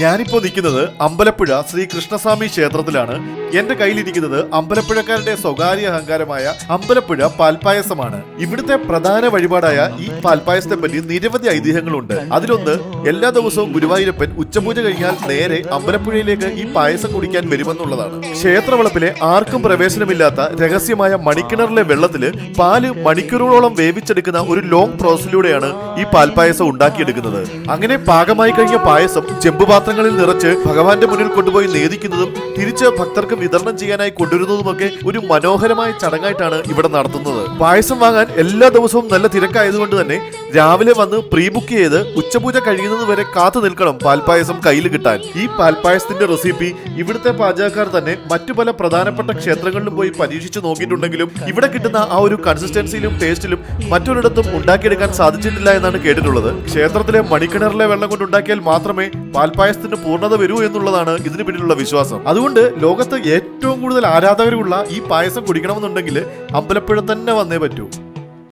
ഞാനിപ്പോ നിൽക്കുന്നത് അമ്പലപ്പുഴ ശ്രീ കൃഷ്ണസ്വാമി ക്ഷേത്രത്തിലാണ്. എന്റെ കയ്യിലിരിക്കുന്നത് അമ്പലപ്പുഴക്കാരുടെ സ്വകാര്യ അഹങ്കാരമായ അമ്പലപ്പുഴ പാൽപായസമാണ് ഇവിടുത്തെ പ്രധാന വഴിപാടായ ഈ പാൽപായസത്തെ പറ്റി നിരവധി ഐതിഹ്യങ്ങളുണ്ട്. അതിലൊന്ന് എല്ലാ ദിവസവും ഗുരുവായൂരപ്പൻ ഉച്ചപൂജ കഴിഞ്ഞാൽ നേരെ അമ്പലപ്പുഴയിലേക്ക് ഈ പായസം കുടിക്കാൻ വരുമെന്നുള്ളതാണ്. ക്ഷേത്രവളപ്പിലെ ആർക്കും പ്രവേശനമില്ലാത്ത രഹസ്യമായ മണിക്കിണറിലെ വെള്ളത്തിൽ പാൽ മണിക്കൂറുകളോളം വേവിച്ചെടുക്കുന്ന ഒരു ലോങ് പ്രോസസ്സിലൂടെയാണ് ഈ പാൽപ്പായസം ഉണ്ടാക്കിയെടുക്കുന്നത്. അങ്ങനെ പാകമായി കഴിഞ്ഞ പായസം ചെമ്പുപാത്രങ്ങളിൽ നിറച്ച് ഭഗവാന്റെ മുന്നിൽ കൊണ്ടുപോയി നേദിക്കുന്നതും തിരിച്ച് ഭക്തർക്ക് വിതരണം ചെയ്യാനായി കൊണ്ടുവരുന്നതുമൊക്കെ ഒരു മനോഹരമായ ചടങ്ങായിട്ടാണ് ഇവിടെ നടത്തുന്നത്. പായസം വാങ്ങാൻ എല്ലാ ദിവസവും നല്ല തിരക്കായതുകൊണ്ട് തന്നെ രാവിലെ വന്ന് പ്രീ ബുക്ക് ചെയ്ത് ഉച്ചപൂജ കഴിയുന്നത് വരെ കാത്തു നിൽക്കണം പാൽപ്പായസം കയ്യിൽ കിട്ടാൻ. ഈ പാൽപ്പായസത്തിന്റെ റെസിപ്പി ഇവിടുത്തെ പാചകക്കാർ തന്നെ മറ്റു പല പ്രധാനപ്പെട്ട ക്ഷേത്രങ്ങളിലും പോയി പരീക്ഷിച്ചു നോക്കിയിട്ടുണ്ടെങ്കിലും ഇവിടെ കിട്ടുന്ന ആ ഒരു കൺസിസ്റ്റൻസിയിലും ടേസ്റ്റിലും മറ്റൊരിടത്തും ഉണ്ടാക്കിയെടുക്കാൻ സാധിച്ചിട്ടില്ല എന്നാണ് കേട്ടിട്ടുള്ളത്. ക്ഷേത്രത്തിലെ മണിക്കിണറിലെ വെള്ളം കൊണ്ട് ഉണ്ടാക്കിയാൽ മാത്രമേ പാൽപ്പായസത്തിന് പൂർണത വരൂ എന്നുള്ളതാണ് ഇതിന് പിന്നിലുള്ള വിശ്വാസം. അതുകൊണ്ട് ലോകത്ത് ഏറ്റവും കൂടുതൽ ആരാധകരുള്ള ഈ പായസം കുടിക്കണമെന്നുണ്ടെങ്കിൽ അമ്പലപ്പുഴ തന്നെ വന്നേ പറ്റൂ.